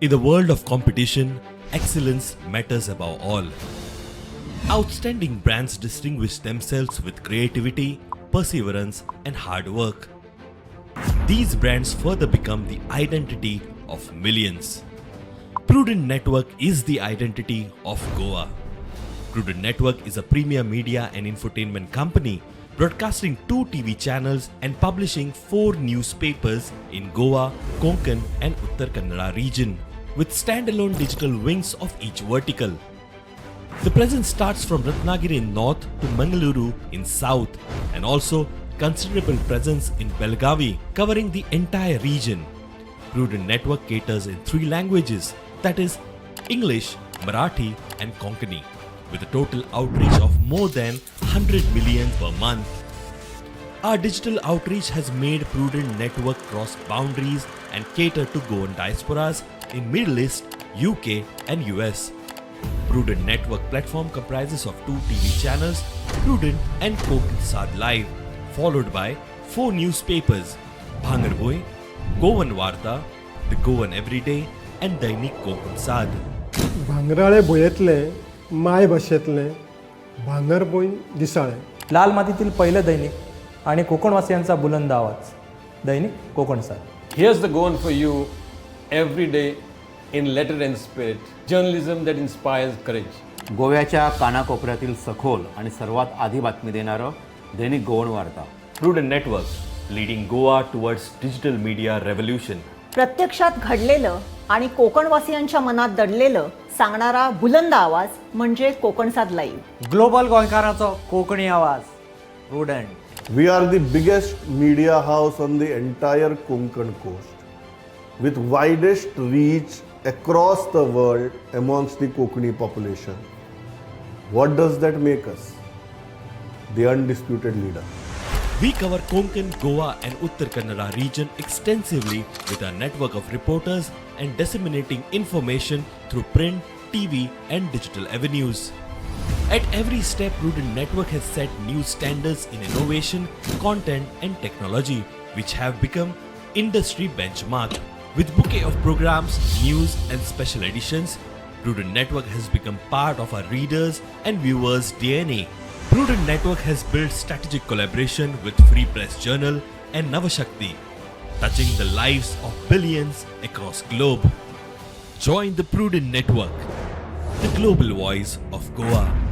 In the world of competition, excellence matters above all. Outstanding brands distinguish themselves with creativity, perseverance, and hard work. These brands further become the identity of millions. Prudent Network is the identity of Goa. Prudent Network is a premier media and infotainment company broadcasting two TV channels and publishing four newspapers in Goa, Konkan, and Uttar Kannada region, with standalone digital wings of each vertical. The presence starts from Ratnagiri in north to Mangaluru in south, and also considerable presence in Belgavi, covering the entire region. Prudent Network caters in three languages that is, English, Marathi, and Konkani, with a total outreach of more than 100 million per month. Our digital outreach has made Prudent Network cross boundaries and cater to Goan diasporas in Middle East, UK, and US. Prudent Network platform comprises of two TV channels, Prudent and Kokan Sad Live, followed by four newspapers, Bhangarboy, Goan Varta, The Goan Everyday, and Dainik Kokan Sad. भांगराळे भुयेंतले my भाशेंतले भांगरभोई दिसाळे. लाल मातीतील पहिलं दैनिक आणि कोकणवासियांचा बुलंद आवाज. दैनिक Kokansad here's the goal for you every day in letter and spirit journalism that inspires courage गोव्याच्या कानाकोपऱ्यातील सखोल आणि सर्वात आधी बातमी देणारं दैनिक Goan Varta. Proud and network leading Goa towards digital media revolution प्रत्यक्षात घडलेलं आणि कोकणवासियांच्या मनात दडलेलं सांगणारा बुलंद आवाज म्हणजे कोकणसाद लाईव्ह. ग्लोबल गोयकाराचा कोकणी आवाज prudent we are the biggest media house on the entire Konkan coast with widest reach across the world amongst the Konkani population what does that make us the undisputed leader We cover Konkan, Goa, and Uttar Kannada region extensively with our network of reporters and disseminating information through print, TV, and digital avenues. At every step, Prudent Network has set new standards in innovation, content, and technology, which have become industry benchmark. With bouquet of programs, news, and special editions, Prudent Network has become part of our readers and viewers' DNA. Prudent Network has built strategic collaboration with Free Press Journal and Navashakti, touching the lives of billions across globe. Join the Prudent Network, the global voice of Goa.